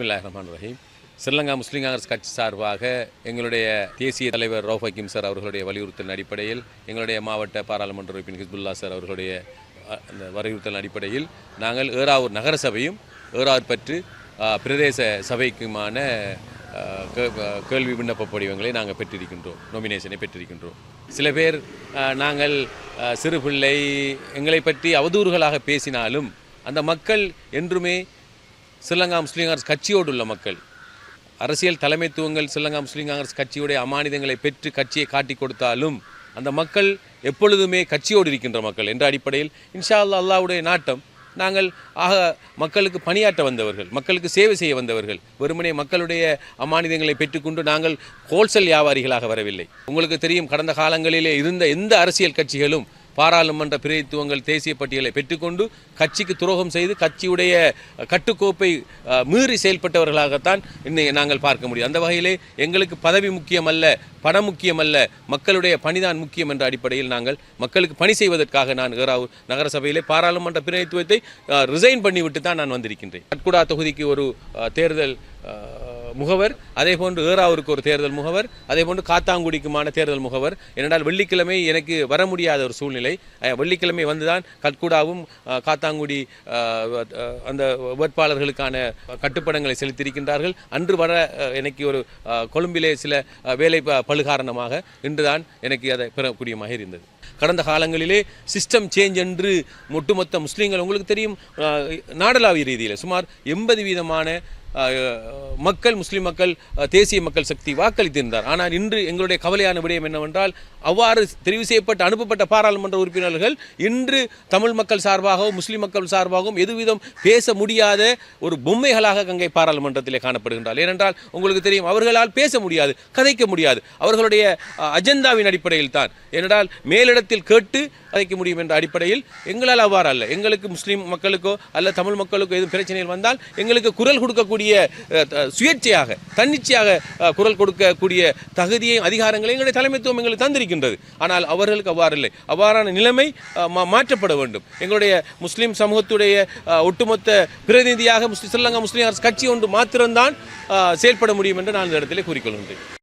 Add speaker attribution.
Speaker 1: பிஸ்மில்லாஹ் ரஹ்மான் ரஹீம் ஸ்ரீலங்கா முஸ்லீம் காங்கிரஸ் கட்சி சார்பாக எங்களுடைய தேசிய தலைவர் ரவுஃப் ஹக்கீம் சார் அவர்களுடைய வலியுறுத்தலின் அடிப்படையில் எங்களுடைய மாவட்ட பாராளுமன்ற உறுப்பினர் ஹிஸ்புல்லா சார் அவர்களுடைய அந்த வலியுறுத்தலின் அடிப்படையில் நாங்கள் ஏறாவூர் நகர சபையும் ஏறாவூர் பற்று பிரதேச சபைக்குமான கேள்வி விண்ணப்ப படிவங்களை நாங்கள் பெற்றிருக்கின்றோம் நொமினேஷனை பெற்றிருக்கின்றோம். சில பேர் நாங்கள் சிறு பிள்ளை எங்களை பற்றி அவதூறுகளாக பேசினாலும் அந்த மக்கள் என்றுமே ஸ்ரீலங்கா முஸ்லீம் காங்கிரஸ் கட்சியோடு உள்ள மக்கள். அரசியல் தலைமைத்துவங்கள் ஸ்ரீலங்கா முஸ்லீம் காங்கிரஸ் கட்சியுடைய அமானிதங்களை பெற்று கட்சியை காட்டிக் கொடுத்தாலும் அந்த மக்கள் எப்பொழுதுமே கட்சியோடு இருக்கின்ற மக்கள் என்ற அடிப்படையில் இன்ஷா அல்லா அல்லாவுடைய நாட்டம். நாங்கள் ஆக மக்களுக்கு பணியாற்ற வந்தவர்கள் மக்களுக்கு சேவை செய்ய வந்தவர்கள் வெறுமனே மக்களுடைய அமானிதங்களை பெற்றுக்கொண்டு நாங்கள் ஹோல்சேல் வியாபாரிகளாக வரவில்லை. உங்களுக்கு தெரியும் கடந்த காலங்களிலே இருந்த எந்த அரசியல் கட்சிகளும் பாராளுமன்ற பிரதித்துவங்கள் தேசிய பட்டியலை பெற்றுக்கொண்டு கட்சிக்கு துரோகம் செய்து கட்சியுடைய கட்டுக்கோப்பை மீறி செயல்பட்டவர்களாகத்தான் இன்னைக்கு நாங்கள் பார்க்க முடியும். அந்த வகையிலே எங்களுக்கு பதவி முக்கியமல்ல பணம் முக்கியமல்ல மக்களுடைய பணிதான் முக்கியம் என்ற அடிப்படையில் நாங்கள் மக்களுக்கு பணி செய்வதற்காக நான் ஏறாவூர் நகரசபையிலே பாராளுமன்ற பிரதித்துவத்தை ரிசைன் பண்ணிவிட்டு தான் நான் வந்திருக்கின்றேன். கட்குடா தொகுதிக்கு ஒரு தேர்தல் முகவர் அதே போன்று ஏறாவிற்கு ஒரு தேர்தல் முகவர் அதே போன்று காத்தாங்குடிக்குமான தேர்தல் முகவர். ஏனென்றால் வெள்ளிக்கிழமை எனக்கு வர முடியாத ஒரு சூழ்நிலை. வெள்ளிக்கிழமை வந்துதான் கட்குடாவும் காத்தாங்குடி அந்த வேட்பாளர்களுக்கான கட்டுப்படங்களை செலுத்தியிருக்கின்றார்கள். அன்று வர எனக்கு ஒரு கொழும்பிலே சில வேலை பழுகாரணமாக காரணமாக இன்றுதான் எனக்கு அதை பெறக்கூடியமாக இருந்தது. கடந்த காலங்களிலே சிஸ்டம் சேஞ்ச் என்று ஒட்டுமொத்த முஸ்லீம்கள் உங்களுக்கு தெரியும் நாடளாவிய ரீதியில் சுமார் எண்பது வீதமான மக்கள் முஸ்லீம் மக்கள் தேசிய மக்கள் சக்தி வாக்களித்திருந்தார். ஆனால் இன்று எங்களுடைய கவலையான விடயம் என்னவென்றால் அவ்வாறு தெரிவு செய்யப்பட்ட அனுப்பப்பட்ட பாராளுமன்ற உறுப்பினர்கள் இன்று தமிழ் மக்கள் சார்பாகவும் முஸ்லீம் மக்கள் சார்பாகவும் எதுவிதம் பேச முடியாத ஒரு பொம்மைகளாக கங்கை பாராளுமன்றத்திலே காணப்படுகின்றார் ஏனென்றால் உங்களுக்கு தெரியும் அவர்களால் பேச முடியாது கதைக்க முடியாது. அவர்களுடைய அஜெண்டாவின் அடிப்படையில் தான் ஏனென்றால் மேலிடத்தில் கேட்டு கதைக்க முடியும் என்ற அடிப்படையில் எங்களால் அவ்வாறு அல்ல. எங்களுக்கு முஸ்லீம் மக்களுக்கோ அல்ல தமிழ் மக்களுக்கோ எதுவும் பிரச்சனைகள் வந்தால் எங்களுக்கு குரல் கொடுக்கக்கூடிய சுயேட்சையாக தன்னிச்சையாக குரல் கொடுக்கக்கூடிய தகுதியையும் அதிகாரங்களையும் எங்களுடைய தலைமைத்துவம் எங்களுக்கு தந்திருக்கின்றது. ஆனால் அவர்களுக்கு அவ்வாறு இல்லை. அவ்வாறான நிலைமை மாற்றப்பட வேண்டும். எங்களுடைய முஸ்லீம் சமூகத்துடைய ஒட்டுமொத்த பிரதிநிதியாக முஸ்லீம் ஸ்ரீலங்கா முஸ்லீம் அரசு கட்சி ஒன்று மாத்திரம்தான் செயல்பட முடியும் என்று நான் இந்த இடத்திலே கூறிக்கொள்கின்றேன்.